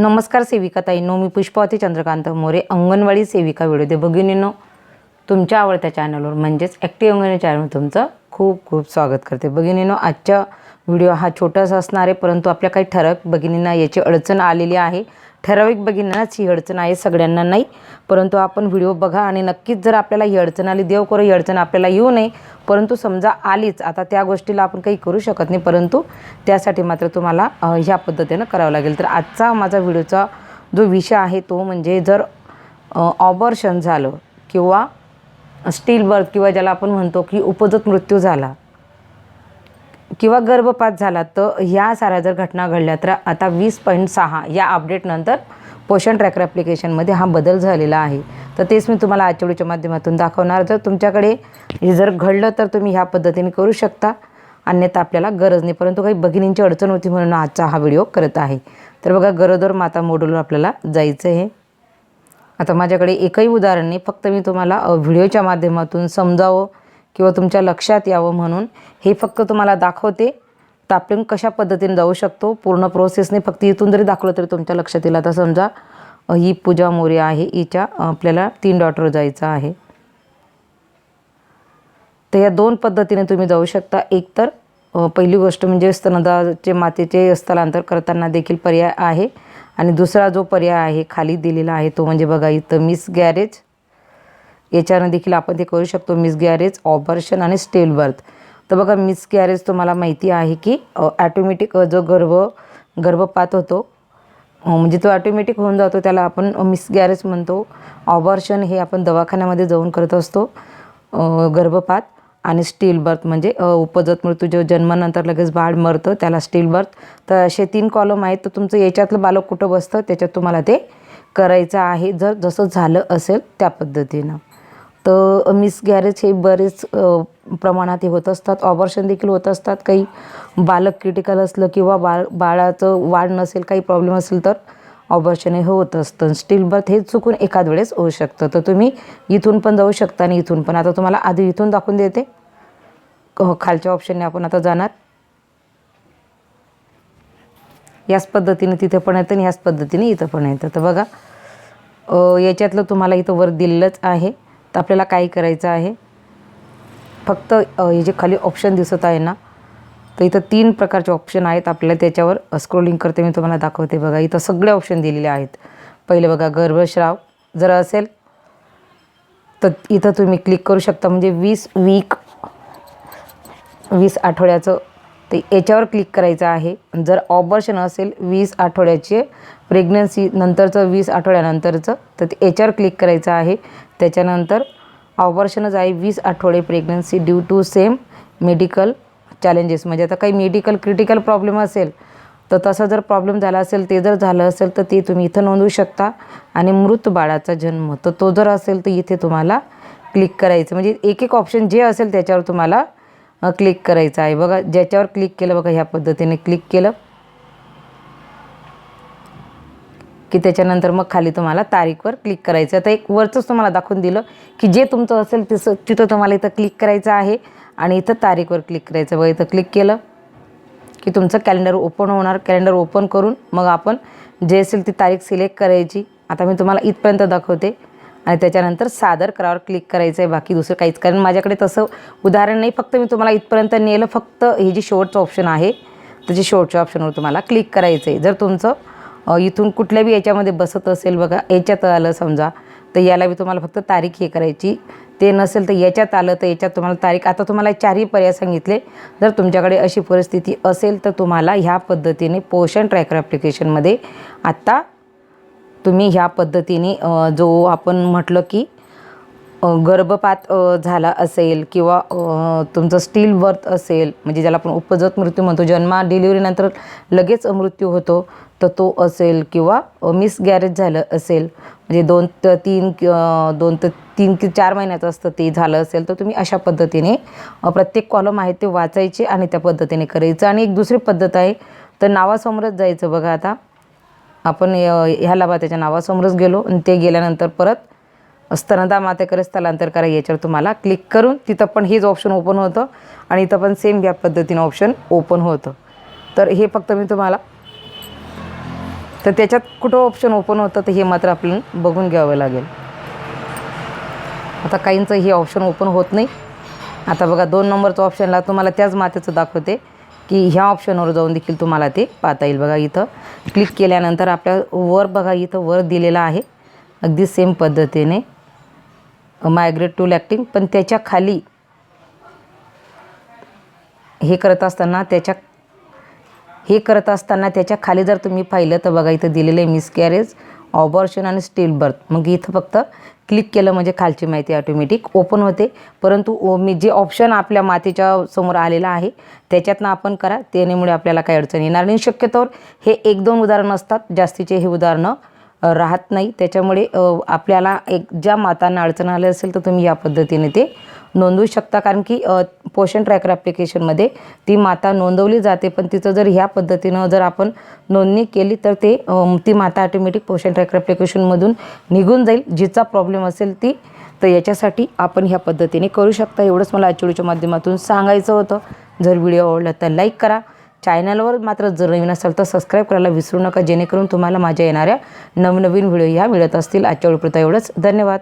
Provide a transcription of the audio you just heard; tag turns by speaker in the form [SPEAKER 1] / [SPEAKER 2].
[SPEAKER 1] नमस्कार सेविका ताईंनो मी पुष्पावती चंद्रकांत मोरे अंगणवाडी सेविका व्हिडिओ दे भगिनींनो. तुमच्या आवडत्या चॅनलवर म्हणजेच ॲक्टिव्ह अंगणवाडी चॅनलवर तुमचं खूप खूप स्वागत करते. भगिनींनो आजच्या व्हिडिओ हा छोटासा असणार आहे परंतु आपल्या काही ठराविक भगिनींना याची अडचण आलेली आहे. ठराविक भगिनींनाच ही अडचण आहे सगळ्यांना नाही. परंतु आपण व्हिडिओ बघा आणि नक्कीच जर आपल्याला ही अडचण आली देव करो ही अडचण आपल्याला येऊ नये. परंतु समजा आलीच आता त्या गोष्टीला आपण काही करू शकत नाही परंतु त्यासाठी मात्र तुम्हाला ह्या पद्धतीनं करावं लागेल. तर आजचा माझा व्हिडिओचा जो विषय आहे तो म्हणजे जर ऑबर्शन झालं किंवा स्टील बर्थ किंवा ज्याला आपण म्हणतो की उपजत मृत्यू झाला किंवा गर्भपात झाला तर ह्या साऱ्या जर घटना घडल्या तर आता वीस पॉईंट सहा या अपडेटनंतर पोषण ट्रॅकर ॲप्लिकेशनमध्ये हा बदल झालेला आहे. तर तेच मी तुम्हाला आजच्या माध्यमातून दाखवणार. तर तुमच्याकडे हे जर घडलं तर तुम्ही ह्या पद्धतीने करू शकता. अन्यथा आपल्याला गरज नाही परंतु काही भगिनींची अडचण होती म्हणून आजचा हा व्हिडिओ करत आहे. तर बघा गरोदर माता मोडूलवर आपल्याला जायचं आहे आता माझ्याकडे एकही उदाहरण नाही फक्त मी तुम्हाला व्हिडिओच्या माध्यमातून समजावं. किंवा तुमच्या लक्षात यावं म्हणून. हे फक्त तुम्हाला दाखवते. तर आपण कशा पद्धतीने जाऊ शकतो? पूर्ण प्रोसेसने फक्त इथून जरी दाखवलं तरी तुमच्या लक्षात येईल. आता समजा ही पूजा मोरी आहे. हिच्या आपल्याला तीन डॉटर जायचं आहे. तर या दोन पद्धतीने तुम्ही जाऊ शकता. एक तर पहिली गोष्ट म्हणजे स्तनदाचे मातेचे स्थलांतर करताना देखील पर्याय आहे. आणि दुसरा जो पर्याय आहे खाली दिलेला आहे तो म्हणजे बघा इथं मिस गॅरेज याच्यानं देखील आपण ते करू शकतो. मिस गॅरेज ऑपरेशन आणि स्टेल बर्थ तर बघा मिस गॅरेज तुम्हाला माहिती आहे की ॲटोमॅटिक जो गर्भ गर्भपात होतो म्हणजे तो ॲटोमॅटिक होऊन जातो. त्याला आपण मिस गॅरेज म्हणतो. ऑबर्शन हे आपण दवाखान्यामध्ये जाऊन करत असतो. गर्भपात आणि स्टील बर्थ म्हणजे उपजत मृत्यू. जो जन्मानंतर लगेच बाळ मरतं त्याला स्टील बर्थ तर असे तीन कॉलम आहेत. तर तुमचं याच्यातलं बालक कुठं बसतं? त्याच्यात तुम्हाला ते करायचं आहे. जर जसं झालं असेल त्या पद्धतीनं. तर मिस गॅरेज हे बरेच प्रमाणात हे होत असतात. ऑपरेशन देखील होत असतात. काही बालक क्रिटिकल असलं किंवा बाळ बाळाचं वाढ नसेल काही प्रॉब्लेम असेल तर ऑपरेशन हे होत असतं. स्टील बर्थ हे चुकून एखाद वेळेस होऊ शकतं. तर तुम्ही इथून पण जाऊ शकता आणि इथून पण. आता तुम्हाला आधी इथून दाखवून देते. हो, खालच्या ऑप्शनने आपण आता जाणार. याच पद्धतीने तिथे पण येतं आणि याच पद्धतीने इथं पण येतं. तर बघा याच्यातलं तुम्हाला इथं वर दिलेलंच आहे. तर आपल्याला काय करायचं आहे? फक्त हे जे खाली ऑप्शन दिसत आहे ना तर इथं तीन प्रकारचे ऑप्शन आहेत. आपल्याला त्याच्यावर स्क्रोलिंग करते मी तुम्हाला दाखवते बघा. इथं सगळे ऑप्शन दिलेले आहेत. पहिले बघा गर्भश्राव जर असेल तर इथं तुम्ही क्लिक करू शकता. म्हणजे वीस वीक वीस आठवड्याचं ते याच्यावर क्लिक करायचं आहे. जर ऑपरेशन असेल वीस आठवड्याचे प्रेग्नन्सी नंतरचं वीस आठवड्यानंतरचं तर ते याच्यावर क्लिक करायचं आहे. त्याच्यानंतर ऑपरेशनच आहे वीस आठवडे pregnancy due to same medical challenges म्हणजे आता काही मेडिकल क्रिटिकल प्रॉब्लेम असेल तर तसा जर प्रॉब्लेम झाला असेल ते जर झालं असेल तर ते तुम्ही इथं नोंदवू शकता. आणि मृत बाळाचा जन्म तर तो जर असेल तर इथे तुम्हाला क्लिक करायचं. म्हणजे एक एक ऑप्शन जे असेल त्याच्यावर तुम्हाला क्लिक करायचं आहे. बघा ज्याच्यावर क्लिक केलं बघा ह्या पद्धतीने क्लिक केलं. की त्याच्यानंतर मग खाली तुम्हाला तारीखवर क्लिक करायचं. आता एक वरचंच तुम्हाला दाखवून दिलं की जे तुमचं असेल तिचं तिथं तुम्हाला इथं क्लिक करायचं आहे आणि इथं तारीखवर क्लिक करायचं. बघा इथं क्लिक केलं की तुमचं कॅलेंडर ओपन होणार. कॅलेंडर ओपन करून मग आपण जे असेल ती तारीख सिलेक्ट करायची. आता मी तुम्हाला इथपर्यंत दाखवते. आणि त्याच्यानंतर सादर करावर क्लिक करायचं आहे बाकी दुसरं काहीच. कारण माझ्याकडे तसं उदाहरण नाही. फक्त मी तुम्हाला इथपर्यंत नेलं. फक्त हे जे शेवटचं ऑप्शन आहे त्याचे शेवटच्या ऑप्शनवर तुम्हाला क्लिक करायचं आहे जर तुमचं इथून कुठल्या बी याच्यामध्ये बसत असेल बघा याच्यात आलं समजा तर याला बी तुम्हाला फक्त तारीख हे करायची. ते नसेल तर याच्यात आलं तर याच्यात तुम्हाला तारीख. आता तुम्हाला चारही पर्याय सांगितले. जर तुमच्याकडे अशी परिस्थिती असेल तर तुम्हाला ह्या पद्धतीने पोषण ट्रॅकर ॲप्लिकेशनमध्ये आत्ता तुम्ही ह्या पद्धतीने जो आपण म्हटलं की गर्भपात झाला असेल किंवा तुमचं स्टील बर्थ असेल म्हणजे ज्याला आपण उपजत मृत्यू म्हणतो जन्मा डिलिव्हरीनंतर लगेच मृत्यू होतो तर तो असेल किंवा मिस गॅरेज झालं असेल म्हणजे दोन ते तीन दोन ते तीन की चार महिन्याचं असतं ते झालं असेल तर तुम्ही अशा पद्धतीने प्रत्येक कॉलम आहे ते वाचायचे आणि त्या पद्धतीने करायचं. आणि एक दुसरी पद्धत आहे तर नावासमोरच जायचं बघा आता. आपण ह्या लाभार्थ्याच्या नावासमोरच गेलो आणि ते गेल्यानंतर परत स्तनदा मातेकडे स्थलांतर करा याच्यावर तुम्हाला क्लिक करून तिथं पण हेच ऑप्शन ओपन होतं आणि इथं पण सेम या पद्धतीनं ऑप्शन ओपन होतं. तर हे फक्त मी तुम्हाला तर त्याच्यात कुठं ऑप्शन ओपन होतं तर हे मात्र आपल्याला बघून घ्यावं लागेल. आता काहींचं हे ऑप्शन ओपन होत नाही. आता बघा दोन नंबरचं ऑप्शनला तुम्हाला त्याच मातेचं दाखवते की ह्या ऑप्शनवर जाऊन देखील तुम्हाला ते पाहता येईल. बघा इथं क्लिक केल्यानंतर आपल्या वर बघा इथं वर दिलेलं आहे. अगदी सेम पद्धतीने. मायग्रेट टू लॅक्टिंग पण त्याच्याखाली हे करत असताना त्याच्या हे करत असताना त्याच्याखाली जर तुम्ही पाहिलं तर बघा इथं दिलेलं आहे मिसकॅरेज ऑबॉर्शन आणि स्टील बर्थ मग इथं फक्त क्लिक केलं म्हणजे खालची माहिती ऑटोमॅटिक ओपन होते. परंतु ओ- मी जे ऑप्शन आपल्या मातेच्या समोर आलेलं आहे त्याच्यातनं आपण करा. त्यामुळे आपल्याला काही अडचण येणार नाही. शक्यतोवर हे एक दोन उदाहरणं असतात. जास्तीचे हे उदाहरणं राहत नाही. त्याच्यामुळे आपल्याला एक ज्या मातांना अडचण आली असेल तर तुम्ही या पद्धतीने ते नोंदवू शकता. कारण की पोषण ट्रॅकर ॲप्लिकेशनमध्ये ती माता नोंदवली जाते पण तिचं जर ह्या पद्धतीनं जर आपण नोंदणी केली तर ते ती माता ऑटोमॅटिक पोषण ट्रॅकर ॲप्लिकेशनमधून निघून जाईल. जिचा प्रॉब्लेम असेल ती तर याच्यासाठी आपण ह्या पद्धतीने करू शकता. एवढंच मला आजच्या माध्यमातून सांगायचं होतं. जर व्हिडिओ आवडला तर लाईक करा. चॅनलवर मात्र जर नवीन असाल तर सबस्क्राईब करायला विसरू नका जेणेकरून तुम्हाला माझ्या येणाऱ्या नवनवीन व्हिडिओ ह्या मिळत असतील. आजच्या वेळपुरता एवढंच. धन्यवाद.